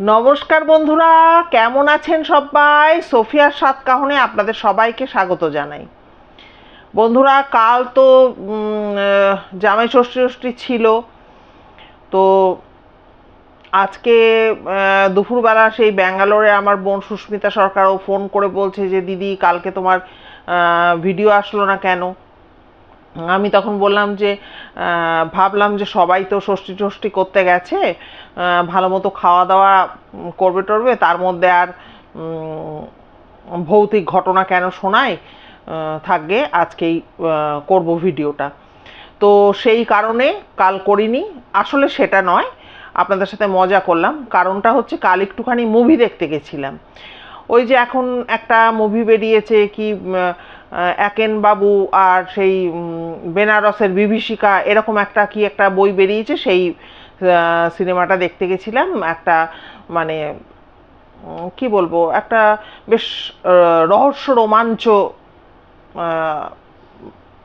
নমস্কার বন্ধুরা, কেমন আছেন সবাই? সোফিয়ার সাত কাহনে আপনাদের সবাইকে স্বাগত জানাই। বন্ধুরা, কাল তো জামাই ষষ্ঠী ষষ্ঠী ছিল। তো আজকে দুপুরবেলা সেই ব্যাঙ্গালোরে আমার বোন সুস্মিতা সরকারও ফোন করে বলছে যে, দিদি, কালকে তোমার ভিডিও আসলো না কেন? আমি তখন বললাম যে ভাবলাম যে সবাই তো ষষ্ঠী ষষ্ঠী করতে গেছে ভালো মতো খাওয়া দাওয়া করবে টরবে, তার মধ্যে আর ভৌতিক ঘটনা কেন শোনায় থাকবে, আজকেই করব ভিডিওটা। তো সেই কারণে কাল করিনি, আসলে সেটা নয়, আপনাদের সাথে মজা করলাম, কারণটা হচ্ছে কাল একটুখানি মুভি দেখতে গেছিলাম। ওই যে এখন একটা মুভি বেরিয়েছে, কি একেন বাবু আর সেই বেনারসের বিভীষিকা এরকম একটা কি একটা বই বেরিয়েছে, সেই সিনেমাটা দেখতে গেছিলাম। একটা মানে কি বলব, একটা বেশ রহস্য রোমাঞ্চ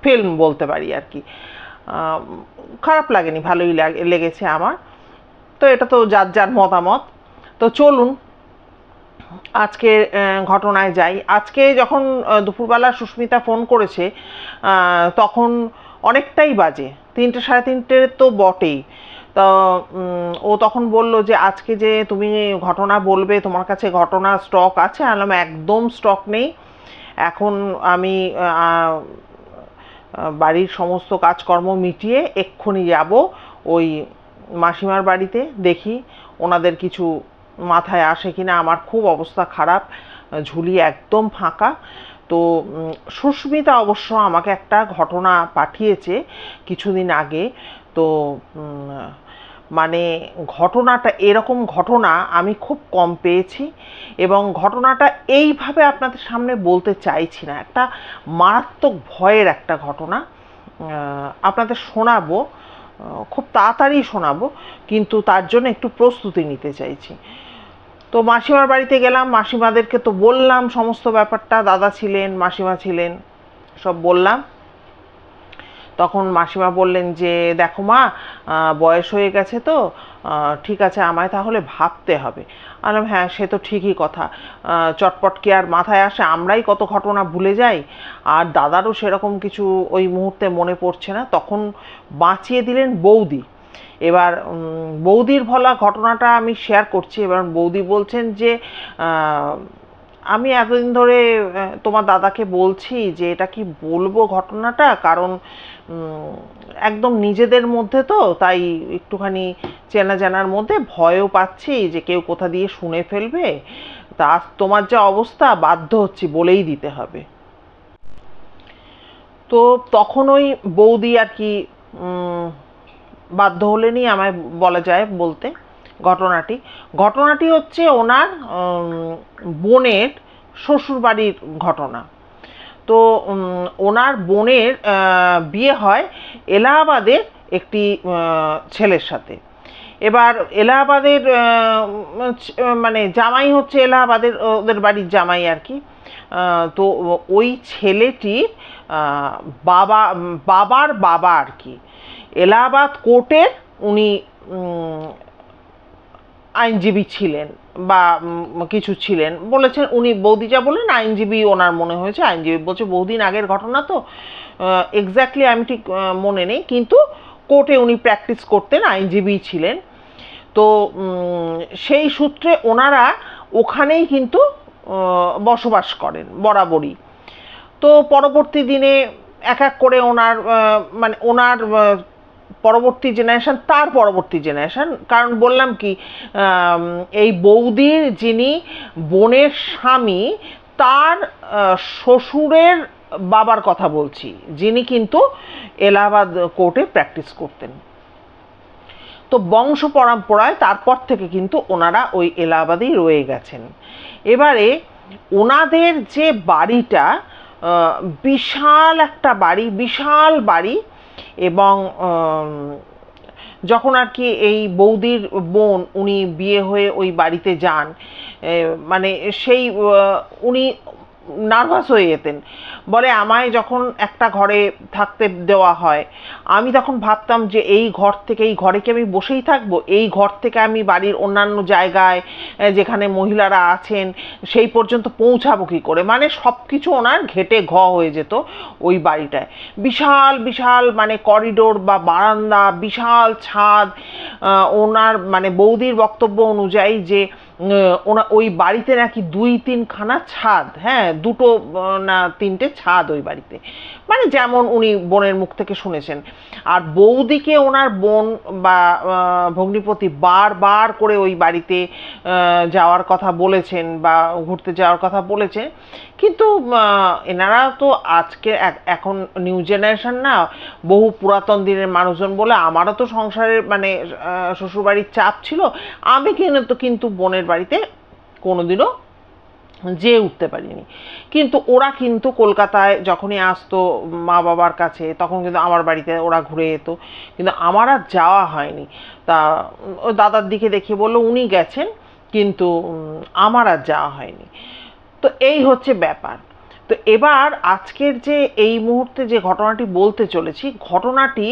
ফিল্ম বলতে পারি আর কি। খারাপ লাগেনি, ভালোই লাগ- লেগেছে আমার। তো এটা তো যার যার মতামত। তো চলুন আজকে ঘটনায় যাই। আজকে যখন দুপুরবেলা সুস্মিতা ফোন করেছে তখন অনেকটাই বাজে। তিনটে, সাড়ে তিনটে তো বটেই। তো ও তখন বলল যে, আজকে যে তুমি ঘটনা বলবে, তোমার কাছে ঘটনা স্টক আছে? আলাম একদম স্টক নেই। এখন আমি বাড়ির সমস্ত কাজকর্ম মিটিয়ে এক্ষুনি যাব ওই মাসিমার বাড়িতে, দেখি ওনাদের কিছু মাথায় আসে কিনা, আমার খুব অবস্থা খারাপ, ঝুলি একদম ফাঁকা। তো সুস্মিতা অবশ্য আমাকে একটা ঘটনা পাঠিয়েছে কিছুদিন আগে। তো মানে ঘটনাটা, এরকম ঘটনা আমি খুব কম পেয়েছি এবং ঘটনাটা এইভাবে আপনাদের সামনে বলতে চাইছি না। একটা মারাত্মক ভয়ের একটা ঘটনা আপনাদের শোনাবো খুব তাড়াতাড়ি শোনাবো, কিন্তু তার জন্য একটু প্রস্তুতি নিতে চাইছি। তো মাসিমার বাড়িতে গেলাম, মাসিমাদেরকে তো বললাম সমস্ত ব্যাপারটা, দাদা ছিলেন, মাসিমা ছিলেন, সব বললাম। তখন মাসিমা বললেন যে, দেখো মা বয়স হয়ে গেছে তো ঠিক আছে, আমায় তাহলে ভাবতে হবে। আলাম হ্যাঁ সে তো ঠিকই কথা। চটপট কি আর মাথায় আসে? আমরাই কত ঘটনা ভুলে যাই। আর দাদারও সেরকম কিছু ওই মুহূর্তে মনে পড়ছে না। তখন বাঁচিয়ে দিলেন বৌদি। এবার বৌদির ভলা ঘটনাটা আমি শেয়ার করছি। এবার বৌদি বলছেন যে আমি এতদিন ধরে তোমার দাদাকে বলছি যে, এটা কি বলব ঘটনাটা? কারণ একদম নিজেদের মধ্যে তো, তাই একটুখানি চেনা জানার মধ্যে ভয়ও পাচ্ছি যে, কেউ কোথা দিয়ে শুনে ফেলবে। তা তোমার যা অবস্থা, বাধ্য হচ্ছি, বলেই দিতে হবে। তো তখন ওই বৌদি আর কি বাধ্য হলেনই আমায় বলা যায় বলতে ঘটনাটি। ঘটনাটি হচ্ছে ওনার বোনের শ্বশুরবাড়ির ঘটনা। তো ওনার বোনের বিয়ে হয় এলাহাবাদের একটি ছেলের সাথে। এবার এলাহাবাদের মানে জামাই হচ্ছে এলাহাবাদের, ওদের বাড়ির জামাই আর কি। তো ওই ছেলেটির বাবা বাবার বাবা আর কি। এলাহাবাদ কোর্টের উনি আইনজীবী ছিলেন বা কিছু ছিলেন। বলেছেন উনি বৌদি যা বললেন, আইনজীবী ওনার মনে হয়েছে। আইনজীবী বলছে বহুদিন আগের ঘটনা তো এক্স্যাক্টলি আমি ঠিক মনে নেই। কিন্তু কোর্টে উনি প্র্যাকটিস করতেন, আইনজীবী ছিলেন। তো সেই সূত্রে ওনারা ওখানেই কিন্তু বসবাস করেন বরাবরই। তো পরবর্তী দিনে এক এক করে ওনার মানে ওনার পরবর্তী জেনারেশন তার পরবর্তী জেনারেশন কারণ বললাম কি এই বৌদির যিনি বোনের স্বামী, তার শ্বশুরের বাবার কথা বলছি, যিনি কিন্তু এলাহাবাদ কোর্টে প্র্যাকটিস করতেন। তো বংশ পরম্পরায় তারপর থেকে কিন্তু ওনারা ওই এলাহাবাদেই রয়ে গেছেন। এবারে ওনাদের যে বাড়িটা বিশাল একটা বাড়ি, বিশাল বাড়ি এবং যখন আর কি এই বৌদির বোন উনি বিয়ে হয়ে ওই বাড়িতে যান মানে সেই উনি নার্ভাস হয়ে যেতেন। বলে আমায় যখন একটা ঘরে থাকতে দেওয়া হয়, আমি তখন ভাবতাম যে এই ঘর থেকে, এই ঘরে কি আমি বসেই থাকব? এই ঘর থেকে আমি বাড়ির অন্যান্য জায়গায় যেখানে মহিলারা আছেন সেই পর্যন্ত পৌঁছাবো কী করে? মানে সব কিছু ওনার ঘেটে ঘ হয়ে যেত ওই বাড়িটায়। বিশাল বিশাল মানে করিডোর বা বারান্দা, বিশাল ছাদ ওনার মানে বৌদির বক্তব্য অনুযায়ী যে ওনা, ওই বাড়িতে নাকি দুই তিনখানা ছাদ হ্যাঁ দুটো না, তিনটে ছাদ ওই বাড়িতে। মানে যেমন উনি বোনের মুখ থেকে শুনেছেন। আর বৌদিকে ওনার বোন বা ভগ্নিপতি বারবার করে ওই বাড়িতে যাওয়ার কথা বলেছেন বা ঘুরতে যাওয়ার কথা বলেছেন কিন্তু এনারা তো আজকে এখন নিউ জেনারেশন না, বহু পুরাতন দিনের মানুষজন বলে আমারও তো সংসারের মানে শ্বশুরবাড়ির চাপ ছিল। আমি কিন্তু কিন্তু বোনের বাড়িতে কোনোদিনও যেয়ে উঠতে পারিনি। কিন্তু ওরা কিন্তু কলকাতায় যখনই আসতো মা বাবার কাছে, তখন কিন্তু আমার বাড়িতে ওরা ঘুরে যেত। কিন্তু আমার আর যাওয়া হয়নি। তা দাদার দিকে দেখে বলল, উনি গেছেন, কিন্তু আমার আর যাওয়া হয়নি। তো এই হচ্ছে ব্যাপার। তো এবার আজকের যে এই মুহূর্তে যে ঘটনাটি বলতে চলেছি, ঘটনাটি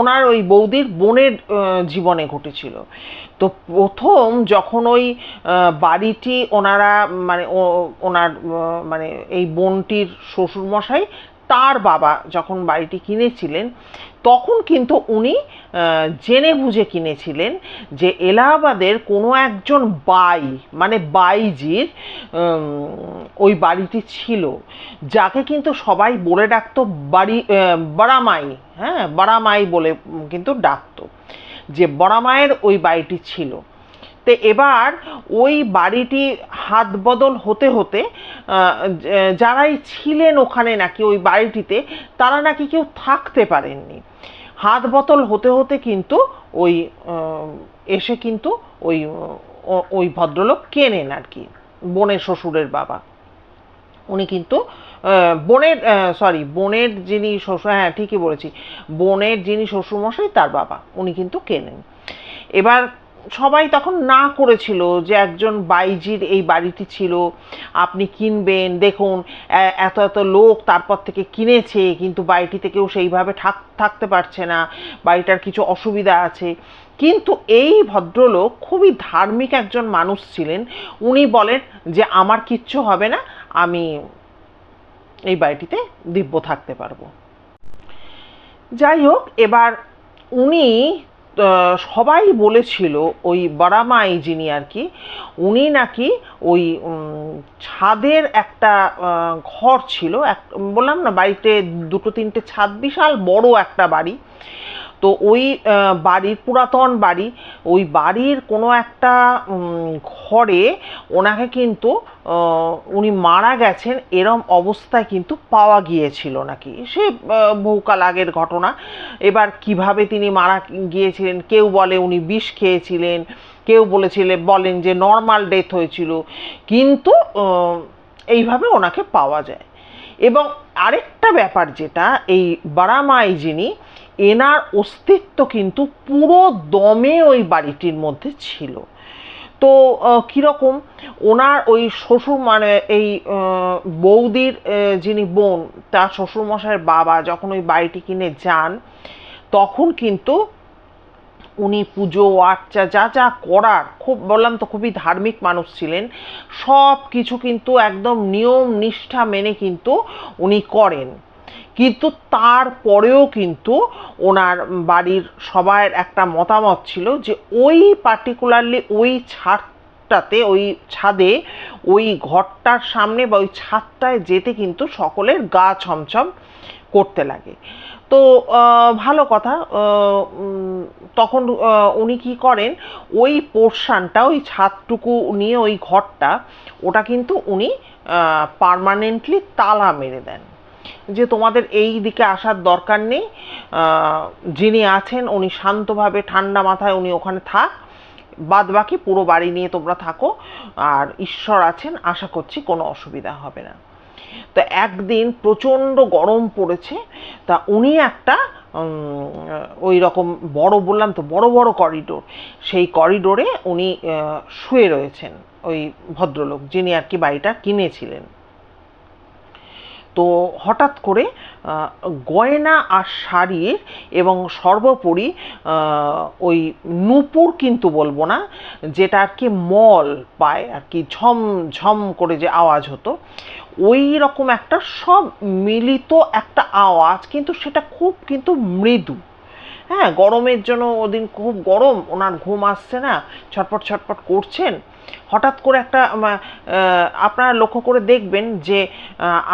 ওনার ওই বৌদির বোনের জীবনে ঘটেছিল। তো প্রথম যখন ওই বাড়িটি ওনারা মানে ওনার মানে এই বোনটির শ্বশুরমশাই, তার বাবা যখন বাড়িটি কিনেছিলেন তখন কিন্তু উনি জেনে বুঝে কিনেছিলেন যে এলাহাবাদের কোনো একজন বাই মানে বাইজির ওই বাড়িটি ছিল যাকে কিন্তু সবাই বলে ডাকতো বাড়ি আহ, বারামাই হ্যাঁ বারামাই বলে কিন্তু ডাকতো যে বড়ামায়ের ওই বাড়িটি ছিল। তো এবার ওই বাড়িটি হাত বদল হতে হতে যারাই ছিলেন ওখানে নাকি ওই বাড়িটিতে তারা নাকি কেউ থাকতে পারেননি। হাত বোতল হতে হতে কিন্তু ওই এসে কিন্তু ওই ওই ভদ্রলোক কেনেন আর কি, বনের শ্বশুরের বাবা। উনি কিন্তু বোনের সরি বোনের যিনি শ্বশুর হ্যাঁ ঠিকই বলেছি, বোনের যিনি শ্বশুরমশাই, তার বাবা, উনি কিন্তু কেনেন। এবার সবাই তখন না করেছিল যে একজন বাইজির এই বাড়িটি ছিল, আপনি কিনবেন, দেখুন এত এত লোক তারপর থেকে কিনেছে, কিন্তু বাড়িটিতে কেউ সেইভাবে থাক, থাকতে পারছে না, বাড়িটার কিছু অসুবিধা আছে। কিন্তু এই ভদ্রলোক খুবই ধার্মিক একজন মানুষ ছিলেন। উনি বলেন যে, আমার কিচ্ছু হবে না, আমি এই বাড়িটিতে দিব্য থাকতে পারব। যাই হোক, এবার উনি সবাই বলেছিল ওই বারামাই যিনি আর কি, উনি নাকি ওই ছাদের একটা ঘর ছিল। এক, বললাম না, বাড়িতে দুটো তিনটে ছাদ, বিশাল বড় একটা বাড়ি। তো ওই বাড়ির পুরাতন বাড়ি, ওই বাড়ির কোনো একটা ঘরে ওনাকে কিন্তু উনি মারা গেছেন এরম অবস্থায় কিন্তু পাওয়া গিয়েছিল নাকি? সে বহুকাল আগের ঘটনা। এবার কীভাবে তিনি মারা গিয়েছিলেন, কেউ বলে উনি বিষ খেয়েছিলেন, কেউ বলেছিলেন বলেন যে নর্মাল ডেথ হয়েছিল। কিন্তু এইভাবে ওনাকে পাওয়া যায়। এবং আরেকটা ব্যাপার যেটা, এই বারামাই যিনি এনার অস্তিত্ব কিন্তু পুরো দমে ওই বাড়িটির মধ্যে ছিল। তো কীরকম? ওনার ওই শ্বশুর মানে এই বৌদির যিনি বোন, তার শ্বশুরমশাইয়ের বাবা যখন ওই বাড়িটি কিনে যান, তখন কিন্তু উনি পুজো, আর্চা, যা যা করার, খুব, বললাম তো খুবই ধার্মিক মানুষ ছিলেন সব কিছু কিন্তু একদম নিয়ম, নিষ্ঠা মেনে কিন্তু উনি করেন। কিন্তু তারপরেও কিন্তু ওনার বাড়ির সবার একটা মতামত ছিল যে ওই পার্টিকুলারলি ওই ছাদটাতে, ওই ছাদে, ওই ঘরটার সামনে বা ওই ছাদটায় যেতে কিন্তু সকলের গা ছমছম করতে লাগে। তো ভালো কথা তখন উনি কি করেন, ওই পোর্শনটা ওই ছাদটুকু নিয়ে ওই ঘরটা, ওটা কিন্তু উনি পারমানেন্টলি তালা মেরে দেন। যে তোমাদের এই দিকে আসার দরকার নেই যিনি আছেন উনি শান্তভাবে, ঠান্ডা মাথায় উনি ওখানে থাক। বাদ বাকি পুরো বাড়ি নিয়ে তোমরা থাকো, আর ঈশ্বর আছেন, আশা করছি কোনো অসুবিধা হবে না। তো একদিন প্রচণ্ড গরম পড়েছে, তা উনি একটা ওই রকম বড় বললাম তো, বড় বড় করিডোর সেই করিডোরে উনি শুয়ে রয়েছেন, ওই ভদ্রলোক, যিনি আর কি বাড়িটা কিনেছিলেন। তো হঠাৎ করে গয়না আর শাড়ির এবং সর্বোপরি ওই নূপুর কিন্তু বলব না, যেটা আর কি মল পায়, আর কি ঝম ঝম করে যে আওয়াজ হতো, ওই রকম একটা সব মিলিত একটা আওয়াজ, কিন্তু সেটা খুব কিন্তু মৃদু। হ্যাঁ গরমের জন্য ওদিন খুব গরম, ওনার ঘুম আসছে না, ছটপট ছটপট করছেন হঠাৎ করে একটা আপনারা লক্ষ্য করে দেখবেন যে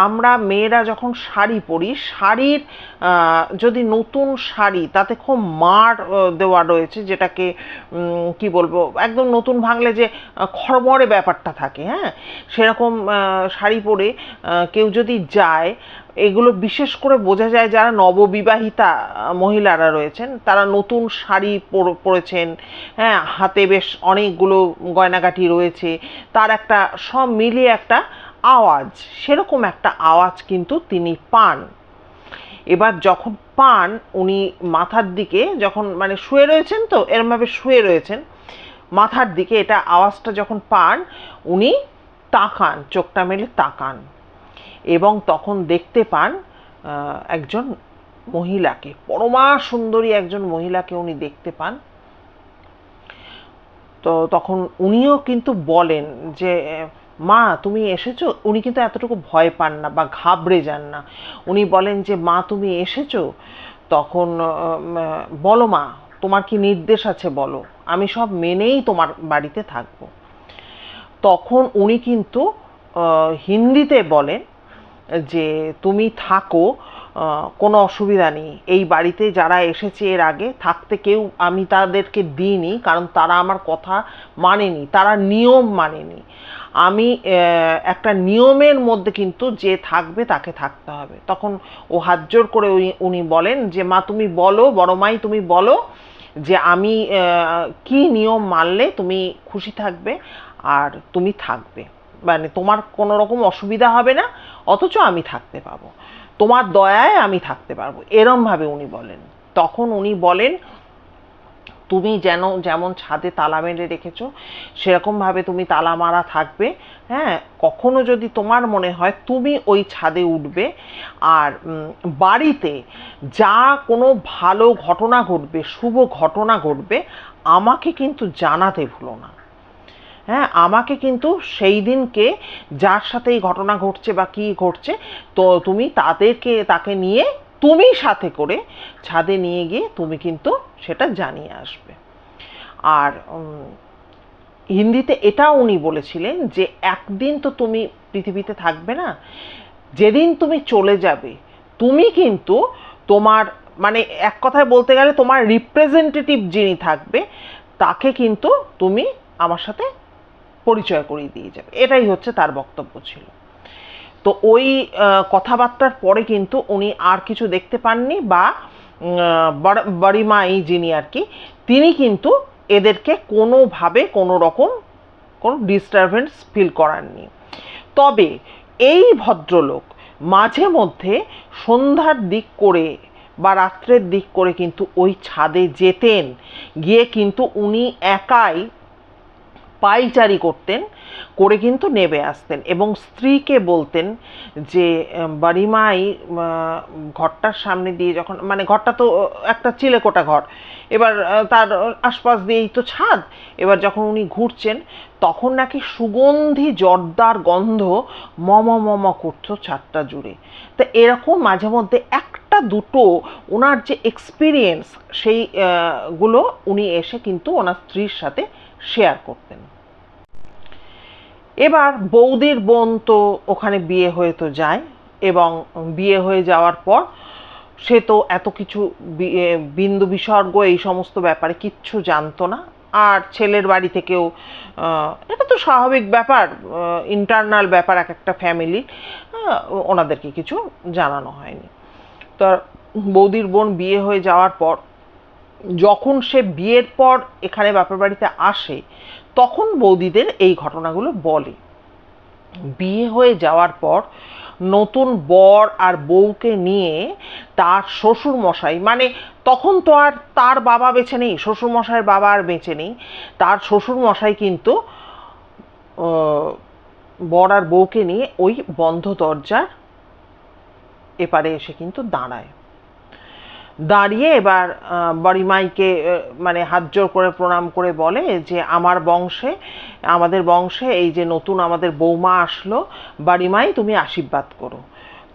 আমরা মেয়েরা যখন শাড়ি পরি, শাড়ির যদি নতুন শাড়ি, তাতে খুব মার দেওয়া রয়েছে যেটাকে কি বলব, একদম নতুন ভাঙলে যে খড়মড়ে ব্যাপারটা থাকে হ্যাঁ? সেরকম শাড়ি পরে কেউ যদি যায় এগুলো বিশেষ করে বোঝা যায় যারা নববিবাহিতা মহিলারা রয়েছেন, তারা নতুন শাড়ি পর- পরেছেন। হ্যাঁ হাতে বেশ অনেকগুলো গয়নাগাটি রয়েছে। তার একটা সব মিলিয়ে একটা আওয়াজ, সেরকম একটা আওয়াজ কিন্তু তিনি পান। এবার যখন পান, উনি মাথার দিকে যখন মানে শুয়ে রয়েছেন তো, এরমভাবে শুয়ে রয়েছেন, মাথার দিকে এটা আওয়াজটা যখন পান, উনি তাকান, চোখটা মেলে তাকান। এবং তখন দেখতে পান একজন মহিলাকে। পরমা সুন্দরী একজন মহিলাকে উনি দেখতে পান। তো তখন উনিও কিন্তু বলেন যে, মা, তুমি এসেছ? উনি কিন্তু এতটুকু ভয় পান না বা ঘাবড়ে যান না। উনি বলেন যে, মা, তুমি এসেছ? তখন বলো মা, তোমার কি নির্দেশ আছে বলো? আমি সব মেনেই তোমার বাড়িতে থাকব। তখন উনি কিন্তু হিন্দিতে বলেন যে তুমি থাকো কোনো অসুবিধা নেই। এই বাড়িতে যারা এসেছে এর আগে, থাকতে কেউ আমি তাদেরকে দিইনি, কারণ তারা আমার কথা মানেনি, তারা নিয়ম মানেনি। আমি একটা নিয়মের মধ্যে কিন্তু যে থাকবে তাকে থাকতে হবে। তখন ও হাত জোর করে উনি- বলেন যে, মা, তুমি বলো, বড় মাই, তুমি বলো যে, আমি কি নিয়ম মানলে তুমি খুশি থাকবে আর তুমি থাকবে। মানে তোমার কোনো রকম অসুবিধা হবে না, অথচ আমি থাকতে পাবো। তোমার দয়ায় আমি থাকতে পারব, এরমভাবে উনি বলেন। তখন উনি বলেন, তুমি যেন যেমন ছাদে তালা মেরে রেখেছো, সেরকমভাবে তুমি তালা মারা থাকবে। হ্যাঁ কখনো যদি তোমার মনে হয় তুমি ওই ছাদে উঠবে আর বাড়িতে যা কোনো ভালো ঘটনা ঘটবে, শুভ ঘটনা ঘটবে, আমাকে কিন্তু জানাতে ভুলো না। হ্যাঁ আমাকে কিন্তু সেই দিনকে যার সাথে এই ঘটনা ঘটছে বা কী ঘটছে, তো তুমি তাদেরকে, তাকে নিয়ে তুমি সাথে করে ছাদে নিয়ে গিয়ে তুমি কিন্তু সেটা জানিয়ে আসবে। আর হিন্দিতে এটাও উনি বলেছিলেন যে একদিন তো তুমি পৃথিবীতে থাকবে না, যেদিন তুমি চলে যাবে, তুমি কিন্তু তোমার মানে এক কথায় বলতে গেলে তোমার রিপ্রেজেন্টেটিভ যিনি থাকবে, তাকে কিন্তু তুমি আমার সাথে পরিচয় করিয়ে দিয়ে যাবে। এটাই হচ্ছে তার বক্তব্য ছিল। তো ওই কথাবার্তার পরে কিন্তু উনি আর কিছু দেখতে পাননি বা বড়িমাই যিনি আর কি, তিনি কিন্তু এদেরকে কোনোভাবে কোনো রকম কোনো ডিস্টারবেন্স ফিল করাননি। তবে এই ভদ্রলোক মাঝে মধ্যে সন্ধ্যার দিক করে বা রাত্রের দিক করে কিন্তু ওই ছাদে যেতেন। গিয়ে কিন্তু উনি একাই পাইচারি করতেন, করে কিন্তু নেবে আসতেন। এবং স্ত্রীকে বলতেন যে বাড়িমাই ঘরটার সামনে দিয়ে যখন মানে ঘরটা তো, একটা চিলেকোটা ঘর। এবার তার আশপাশ দিয়েই তো ছাদ। এবার যখন উনি ঘুরছেন, তখন নাকি সুগন্ধি, জর্দার গন্ধ মম মম করতো ছাদটা জুড়ে। তা এরকম মাঝে মধ্যে একটা দুটো ওনার যে এক্সপিরিয়েন্স সেই গুলো উনি এসে কিন্তু ওনার স্ত্রীর সাথে শেয়ার করতেন। এবার বৌদির বোন তো ওখানে বিয়ে হয়ে তো যায় এবং বিয়ে হয়ে যাওয়ার পর সে তো এত কিছু বিন্দু বিসর্গ এই সমস্ত ব্যাপারে কিচ্ছু জানতো না। আর ছেলের বাড়ি থেকেও এটা তো স্বাভাবিক ব্যাপার ইন্টারনাল ব্যাপার এক একটা ফ্যামিলি ওনাদেরকে কিছু জানানো হয়নি। তো বৌদির বোন বিয়ে হয়ে যাওয়ার পর যখন সে বিয়ের পর এখানে বাপের বাড়িতে আসে, তখন বৌদিদের এই ঘটনাগুলো বলে। বিয়ে হয়ে যাওয়ার পর নতুন বর আর বউকে নিয়ে তার শ্বশুর মশাই মানে তখন তো আর তার বাবা বেছে নেই শ্বশুর মশাইয়ের বাবা আর বেঁচে নেই, তার শ্বশুর মশাই কিন্তু বর আর বউকে নিয়ে ওই বন্ধ দরজার এপারে এসে কিন্তু দাঁড়ায়। দাঁড়িয়ে এবার বড়িমাইকে মানে হাত জোর করে প্রণাম করে বলে যে আমার বংশে, আমাদের বংশে এই যে নতুন আমাদের বৌমা আসলো বাড়িমাই তুমি আশীর্বাদ করো।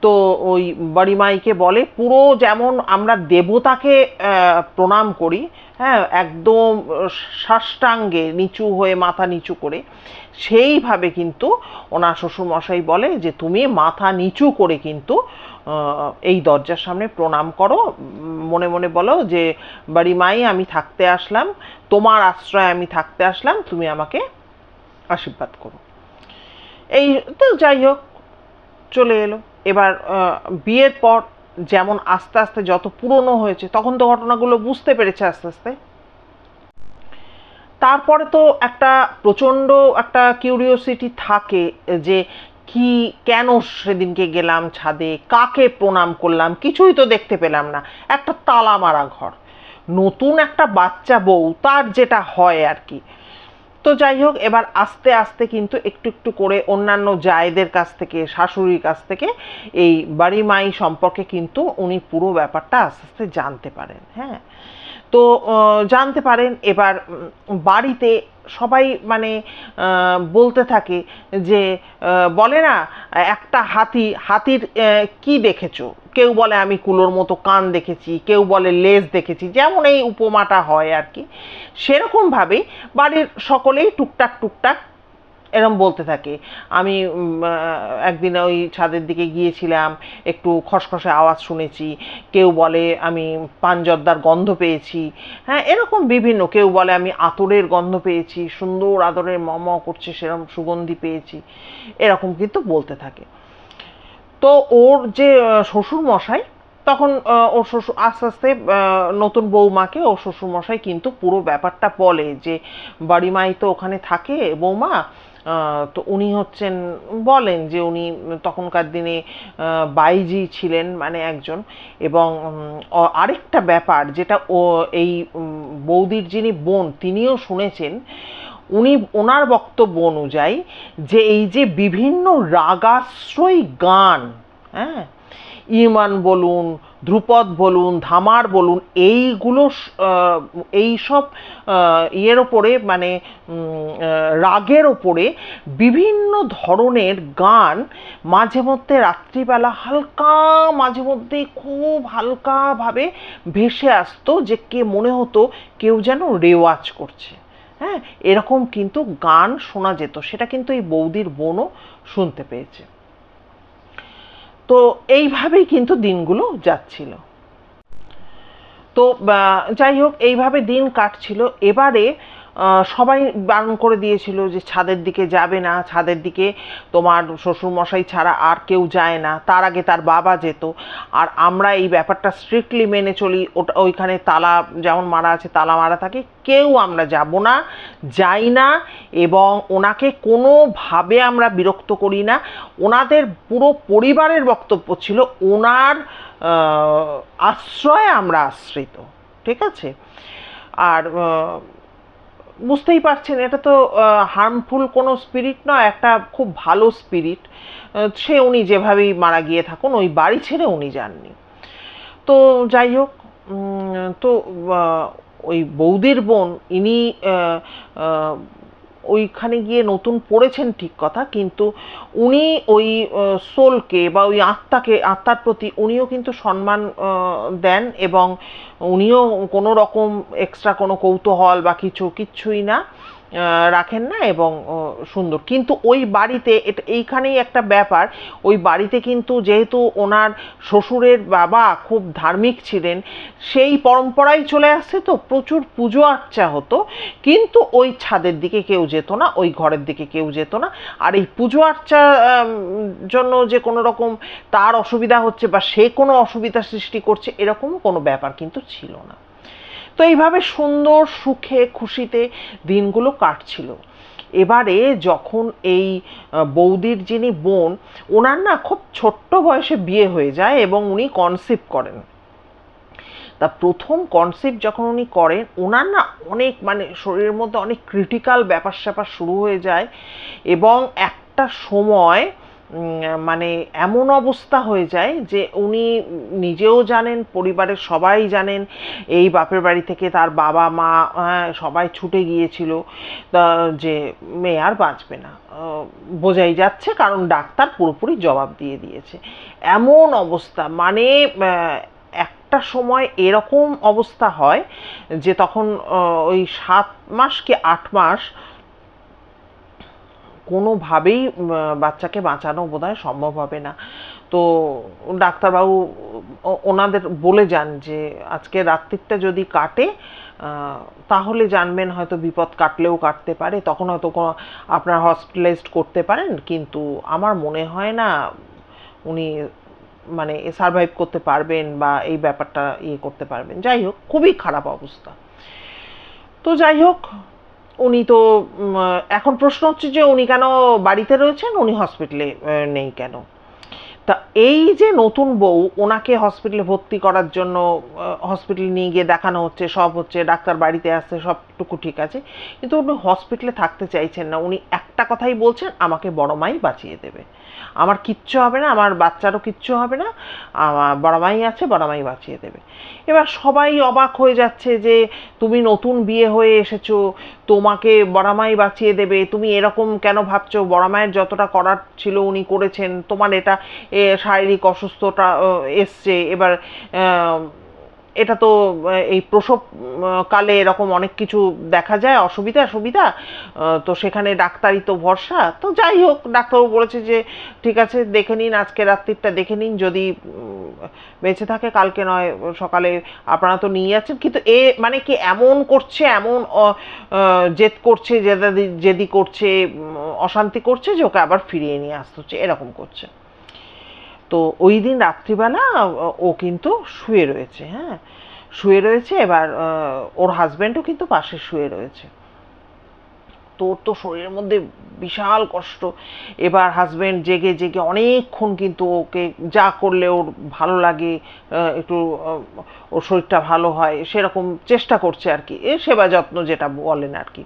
তো ওই বাড়িমাইকে বলে, পুরো যেমন আমরা দেবতাকে প্রণাম করি হ্যাঁ একদম সাষ্টাঙ্গে, নিচু হয়ে মাথা নিচু করে, সেইভাবে কিন্তু ওনার শ্বশুরমশাই বলে যে, তুমি মাথা নিচু করে কিন্তু এই দরজার সামনে প্রণাম করো। মনে মনে বলো যে মাই, আমি থাকতে আসলাম, তোমার আশ্রয়ে আমি থাকতে আসলাম, তুমি আমাকে আশীর্বাদ করো। এই তো যাই হোক চলে এলো। এবার বিয়ের পর যেমন আস্তে আস্তে যত পুরনো হয়েছে, তখন তো ঘটনাগুলো বুঝতে পেরেছে আস্তে আস্তে। তারপরে তো একটা প্রচণ্ড একটা কিউরিওসিটি থাকে যে কি, কেন সেদিনকে গেলাম ছাদে, কাকে প্রণাম করলাম, কিছুই তো দেখতে পেলাম না। একটা তালা মারা ঘর। নতুন একটা বাচ্চা বউ, তার যেটা হয় আর কি। তো যাই হোক, এবার আস্তে আস্তে কিন্তু একটু একটু করে অন্যান্য জায়েদের কাছ থেকে, শাশুড়ির কাছ থেকে এই বাড়ি মাই সম্পর্কে কিন্তু উনি পুরো ব্যাপারটা আস্তে আস্তে জানতে পারেন হ্যাঁ। তো জানতে পারেন এবার বাড়িতে সবাই মানে বলতে থাকে যে বলে না, একটা হাতি, হাতির কি দেখেছ? কেউ বলে আমি কুলোর মতো কান দেখেছি, কেউ বলে লেজ দেখেছি, যেমন এই উপমাটা হয় আর কি। সেরকমভাবেই বাড়ির সকলেই টুকটাক টুকটাক এরম বলতে থাকে। আমি একদিন ওই ছাদের দিকে গিয়েছিলাম, একটু খসখসে আওয়াজ শুনেছি। কেউ বলে, আমি পানজর্দার গন্ধ পেয়েছি। হ্যাঁ এরকম বিভিন্ন। কেউ বলে, আমি আতরের গন্ধ পেয়েছি, সুন্দর আদরের ম ম করছে সেরকম সুগন্ধি পেয়েছি। এরকম কিন্তু বলতে থাকে। তো ওর যে শ্বশুর মশাই তখন ওর শ্বশুর, আস্তে আস্তে নতুন বৌমাকে ওর শ্বশুর মশাই কিন্তু পুরো ব্যাপারটা বলে যে বাড়ি মাই তো ওখানে থাকে বৌমা তো উনি হচ্ছেন, বলেন যে উনি তখনকার দিনে বাইজি ছিলেন মানে একজন। এবং আরেকটা ব্যাপার যেটা ও, এই বৌদির যিনি বোন, তিনিও শুনেছেন, উনি, ওনার বক্তব্য অনুযায়ী যে এই যে বিভিন্ন রাগাশ্রয়ী গান হ্যাঁ ইমান বলুন ধ্রুপদ বলুন, ধামার বলুন, এইগুলো এইসব ইয়ের ওপরে মানে রাগের ওপরে বিভিন্ন ধরনের গান মাঝে মধ্যে রাত্রিবেলা হালকা মাঝে মধ্যে খুব হালকাভাবে ভেসে আসতো যে কে মনে হতো কেউ যেন রেওয়াজ করছে। হ্যাঁ এরকম কিন্তু গান শোনা যেত। সেটা কিন্তু এই বৌদির বোনও শুনতে পেয়েছে। তো এইভাবেই কিন্তু দিনগুলো যাচ্ছিল। তো যাই হোক এইভাবে দিন কাটছিল। এবারে সবাই বারণ করে দিয়েছিল যে ছাদের দিকে যাবে না, ছাদের দিকে তোমার শ্বশুরমশাই ছাড়া আর কেউ যায় না, তার আগে তার বাবা যেত। আর আমরা এই ব্যাপারটা স্ট্রিক্টলি মেনে চলি, ওটা ওইখানে তালা যেমন মারা আছে তালা মারা থাকে, কেউ আমরা যাব না, যাই না, এবং ওনাকে কোনোভাবে আমরা বিরক্ত করি না। ওনাদের পুরো পরিবারের বক্তব্য ছিল, ওনার আশ্রয়ে আমরা আশ্রিত, ঠিক আছে? আর বুঝতেই পারছেন, এটা তো হার্মফুল কোনো স্পিরিট নয়, একটা খুব ভালো স্পিরিট সে উনি যেভাবেই মারা গিয়ে থাকুন, ওই বাড়ি ছেড়ে উনি যাননি। তো যাই হোক তো ওই বৌদির বোন, ইনি ওইখানে গিয়ে নতুন পড়েছেন ঠিক কথা, কিন্তু উনি ওই সোলকে বা ওই আত্মাকে, আত্মার প্রতি উনিও কিন্তু সম্মান দেন এবং উনিও কোনো রকম এক্সট্রা কোনো কৌতূহল বা কিছু কিচ্ছুই না। রাখেন না এবং সুন্দর। কিন্তু ওই বাড়িতে এটা এইখানেই একটা ব্যাপার ওই বাড়িতে কিন্তু যেহেতু ওনার শ্বশুরের বাবা খুব ধার্মিক ছিলেন সেই পরম্পরাই চলে আসছে তো প্রচুর পুজো আর্চা হতো কিন্তু ওই ছাদের দিকে কেউ যেত না ওই ঘরের দিকে কেউ যেত না। আর এই পুজো আর্চা আম, জন্য যে কোনো রকম তার অসুবিধা হচ্ছে বা সে কোনো অসুবিধা সৃষ্টি করছে এরকম কোনো ব্যাপার কিন্তু ছিল না। তো এইভাবে সুন্দর সুখে, খুশিতে দিনগুলো কাটছিল। এবারে যখন এই বৌদির যিনি বোন, ওনার না খুব ছোট্ট বয়সে বিয়ে হয়ে যায় এবং উনি কনসিভ করেন। তা প্রথম কনসেপ্ট যখন উনি করেন, ওনার না অনেক মানে শরীরের মধ্যে অনেক ক্রিটিক্যাল ব্যাপার স্যাপার শুরু হয়ে যায় এবং একটা সময় মানে এমন অবস্থা হয়ে যায় যে উনি নিজেও জানেন পরিবারের সবাই জানেন এই বাপের বাড়ি থেকে তার বাবা মা হ্যাঁ, সবাই ছুটে গিয়েছিল যে মেয়ে আর বাঁচবে না। বোঝাই যাচ্ছে কারণ ডাক্তার পুরোপুরি জবাব দিয়ে দিয়েছে। এমন অবস্থা মানে একটা সময় এরকম অবস্থা হয় যে তখন ওই সাত মাস কি আট মাস কোনোভাবেই বাচ্চাকে বাঁচানো বোধহয় সম্ভব হবে না। তো ডাক্তারবাবু ওনাদের বলে যান যে, আজকে রাত্রিটা যদি কাটে তাহলে জানবেন হয়তো বিপদ কাটলেও কাটতে পারে, তখন হয়তো কোনো, আপনার হসপিটালাইজড করতে পারেন, কিন্তু আমার মনে হয় না উনি মানে সারভাইভ করতে পারবেন বা এই ব্যাপারটা ইয়ে করতে পারবেন। যাই হোক, খুবই খারাপ অবস্থা। তো যাই হোক উনি তো এখন প্রশ্ন হচ্ছে যে উনি কেন বাড়িতে রয়েছেন? উনি হসপিটালে নেই কেন? তা এই যে নতুন বউ, ওনাকে হসপিটালে ভর্তি করার জন্য হসপিটালে নিয়ে গিয়ে দেখানো হচ্ছে, সব হচ্ছে, ডাক্তার বাড়িতে আসছে, সবটুকু ঠিক আছে। কিন্তু উনি হসপিটালে থাকতে চাইছেন না। উনি একটা কথাই বলছেন, আমাকে বড় মাই বাঁচিয়ে দেবে। আমার কিচ্ছু হবে না, আমার বাচ্চারও কিচ্ছু হবে না, আমার বড় মাই আছে, বড় মাই বাঁচিয়ে দেবে। এবার সবাই অবাক হয়ে যাচ্ছে যে, তুমি নতুন বিয়ে হয়ে এসেছ তোমাকে বড়ামাই বাঁচিয়ে দেবে। তুমি এরকম কেন ভাবছ? বড়ামায়ের যতটা করার ছিল উনি করেছেন। তোমার এটা শারীরিক অসুস্থতা এসছে। এবার এটা তো এই প্রসব কালে এরকম অনেক কিছু দেখা যায়, অসুবিধা, সুবিধা তো সেখানে ডাক্তারই তো ভরসা। তো যাই হোক, ডাক্তারবাবু বলেছে যে, ঠিক আছে, দেখে নিন, আজকে রাত্রিটা দেখে নিন, যদি বেঁচে থাকে, কালকে নয়, সকালে আপনারা তো নিয়ে যাচ্ছেন। কিন্তু এ মানে কি এমন করছে, এমন জেদ করছে, জেদাদি, জেদি করছে অশান্তি করছে যে, ওকে আবার ফিরিয়ে নিয়ে আসতে হচ্ছে, এরকম করছে। তো ওই দিন রাত্রিবেলা ও- কিন্তু শুয়ে রয়েছে হ্যাঁ। শুয়ে রয়েছে, এবার ওর হাজব্যান্ডও কিন্তু পাশে শুয়ে রয়েছে। তো ওর তো শরীরের মধ্যে বিশাল কষ্ট। এবার হাজব্যান্ড জেগে জেগে অনেকক্ষণ কিন্তু ওকে যা করলে ওর ভালো লাগে একটু ওর শরীরটা ভালো হয়, সেরকম চেষ্টা করছে আর কি। এ সেবা যত্ন যেটা বলেন আর কি।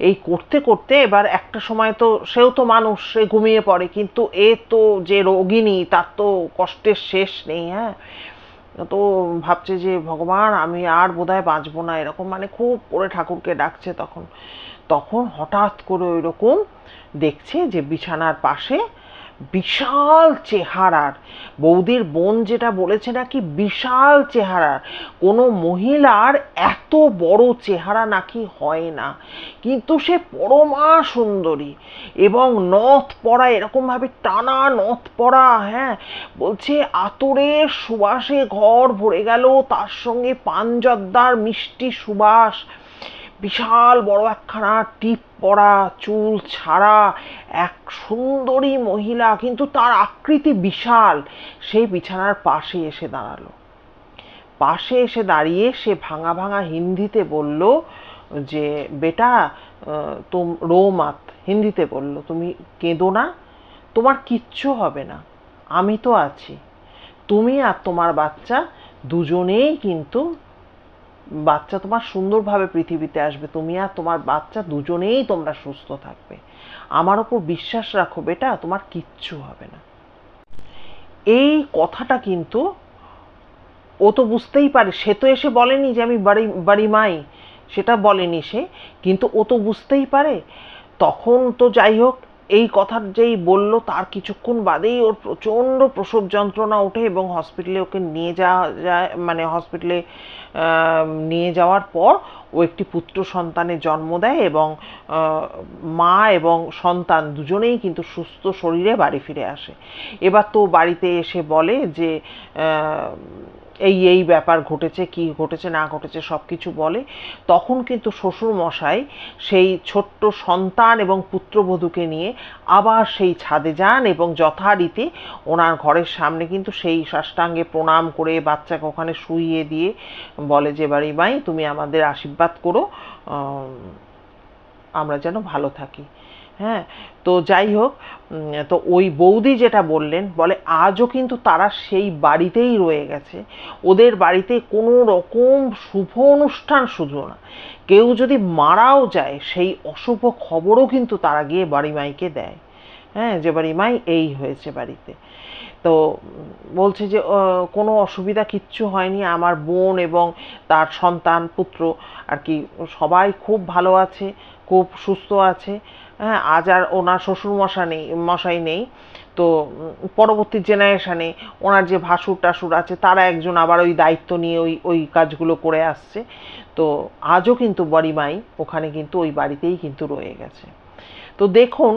এই করতে করতে এবার একটা সময় তো সেও তো মানুষ, সে ঘুমিয়ে পড়ে, কিন্তু এ তো যে রোগিনী তার তো কষ্টের শেষ নেই হ্যাঁ? তো ভাবছে যে, ভগবান, আমি আর বোধহয় বাঁচবো না। এরকম মানে খুব করে ঠাকুরকে ডাকছে তখন। তখন হঠাৎ করে ওই রকম দেখছে যে, বিছানার পাশে বিশাল চেহারার। বৌদির বোন যেটা বলেছে নাকি বিশাল চেহারার। কোনো মহিলার এত বড় চেহারা নাকি হয় না। কিন্তু সে পরমা সুন্দরী এবং নথ পড়া এরকমভাবে টানা নথ পড়া হ্যাঁ বলছে আতরের সুবাসে ঘর ভরে গেল, তার সঙ্গে পানজর্দার মিষ্টি সুবাস। বিশাল বড় একখানা টিপ পরা, চুল ছাড়া, এক সুন্দরী মহিলা, কিন্তু তার আকৃতি বিশাল। সেই বিছানার পাশে এসে দাঁড়াল। পাশে এসে দাঁড়িয়ে সে ভাঙা ভাঙা হিন্দিতে বলল যে, বেটা তোম তুম, রো হিন্দিতে বলল, তুমি কেঁদো না, তোমার কিচ্ছু হবে না, আমি তো আছি। তুমি আর তোমার বাচ্চা দুজনেই কিন্তু বাচ্চা তোমার সুন্দরভাবে পৃথিবীতে আসবে। তুমি আর তোমার বাচ্চা দুজনেই তোমরা সুস্থ থাকবে। আমার ওপর বিশ্বাস রাখো বেটা, তোমার কিচ্ছু হবে না। এই কথাটা কিন্তু ও তো বুঝতেই পারে, সে তো এসে বলেনি যে আমি বাড়ি বাড়ি মাই, সেটা বলেনি সে, কিন্তু ও তো বুঝতেই পারে। তখন তো যাই হোক এই কথা যেই বলল তার কিছুক্ষণ বাদেই ওর প্রচণ্ড প্রসব যন্ত্রণা ওঠে এবং হসপিটালে ওকে নিয়ে যাওয়া যায় মানে হসপিটালে নিয়ে যাওয়ার পর ও একটি পুত্র সন্তানের জন্ম দেয় এবং মা এবং সন্তান দুজনেই কিন্তু সুস্থ শরীরে বাড়ি ফিরে আসে। এবার তো বাড়িতে এসে বলে যে এই এই ব্যাপার ঘটেছে, কি ঘটেছে, না ঘটেছে সব কিছু বলে। তখন কিন্তু শ্বশুর মশাই সেই ছোট্ট সন্তান এবং পুত্রবধূকে নিয়ে আবার সেই ছাদে যান এবং যথারীতি ওনার ঘরের সামনে কিন্তু সেই সাষ্টাঙ্গে প্রণাম করে বাচ্চাকে ওখানে শুইয়ে দিয়ে বলে যে, বাড়ি মাই, তুমি আমাদের আশীর্বাদ করো আমরা যেন ভালো থাকি। হ্যাঁ তো যাই হোক তো ওই বৌদি যেটা বললেন, বলে আজও কিন্তু তারা সেই বাড়িতেই রয়ে গেছে। ওদের বাড়িতে কোনো রকম শুভ অনুষ্ঠান শুধু না। কেউ যদি মারাও যায়, সেই অশুভ খবরও কিন্তু তারা গিয়ে বাড়ি মাইকে দেয়। হ্যাঁ যে বাড়ি মাই এই হয়েছে বাড়িতে। তো বলছে যে কোনো অসুবিধা কিচ্ছু হয়নি। আমার বোন এবং তার সন্তান, পুত্র, আর কি, সবাই খুব ভালো আছে, খুব সুস্থ আছে। হ্যাঁ আজ আর ওনার শ্বশুর মশা নেই, মশাই নেই, তো পরবর্তী জেনারেশানে ওনার যে ভাসুর টাসুর আছে, তারা একজন আবার ওই দায়িত্ব নিয়ে ওই ওই কাজগুলো করে আসছে। তো আজও কিন্তু বড়িমাই ওখানে কিন্তু ওই বাড়িতেই কিন্তু রয়ে গেছে। তো দেখুন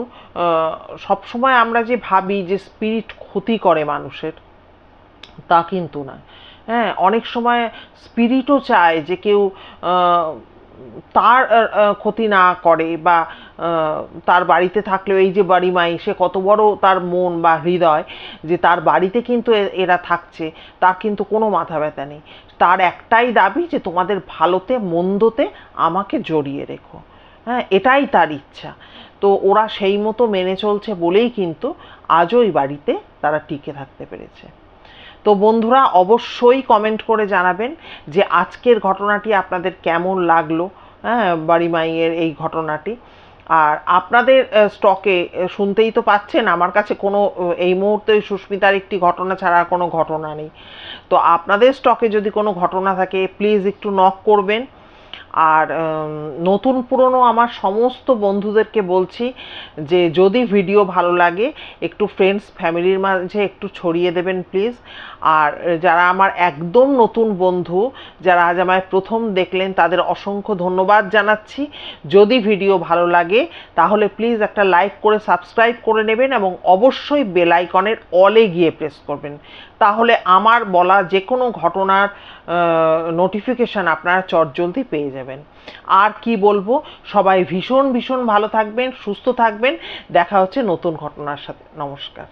সবসময় আমরা যে ভাবি যে স্পিরিট ক্ষতি করে মানুষের, তা কিন্তু না হ্যাঁ অনেক সময় স্পিরিটও চায় যে কেউ তার ক্ষতি না করে বা তার বাড়িতে থাকলেও এই যে বাড়ি মাই সে কত বড় তার মন বা হৃদয় যে তার বাড়িতে কিন্তু এরা থাকছে, তার কিন্তু কোনো মাথা ব্যথা নেই। তার একটাই দাবি যে তোমাদের ভালোতে, মন্দতে আমাকে জড়িয়ে রেখো। হ্যাঁ এটাই তার ইচ্ছা। তো ওরা সেই মতো মেনে চলছে বলেই কিন্তু আজও ওই বাড়িতে তারা টিকে থাকতে পেরেছে। তো বন্ধুরা অবশ্যই কমেন্ট করে জানাবেন যে আজকের ঘটনাটি আপনাদের কেমন লাগল হ্যাঁ বাড়ি মাইয়ের এই ঘটনাটি। আর আপনাদের স্টকে শুনতেই তো পাচ্ছেন, আমার কাছে কোনো এই মুহূর্তে সুস্মিতার একটি ঘটনা ছাড়া কোনো ঘটনা নেই। তো আপনাদের স্টকে যদি কোনো ঘটনা থাকে প্লিজ একটু নক করবেন। আর নতুন পুরনো আমার সমস্ত বন্ধুদেরকে বলছি যে যদি ভিডিও ভালো লাগে, একটু ফ্রেন্ডস ফ্যামিলির মাঝে একটু ছড়িয়ে দেবেন প্লিজ আর যারা আমার একদম নতুন বন্ধু, যারা আজ আমায় প্রথম দেখলেন, তাদের অসংখ্য ধন্যবাদ জানাচ্ছি। যদি ভিডিও ভালো লাগে, তাহলে প্লিজ একটা লাইক করে সাবস্ক্রাইব করে নেবেন এবং অবশ্যই বেল আইকনের অলে গিয়ে প্রেস করবেন। তাহলে আমার বলা যে কোনো ঘটনার নোটিফিকেশান আপনারা চটজলদি পেয়ে যাবেন। আর কি বলব, সবাই ভীষণ ভীষণ ভালো থাকবেন, সুস্থ থাকবেন। দেখা হচ্ছে নতুন ঘটনার সাথে। নমস্কার।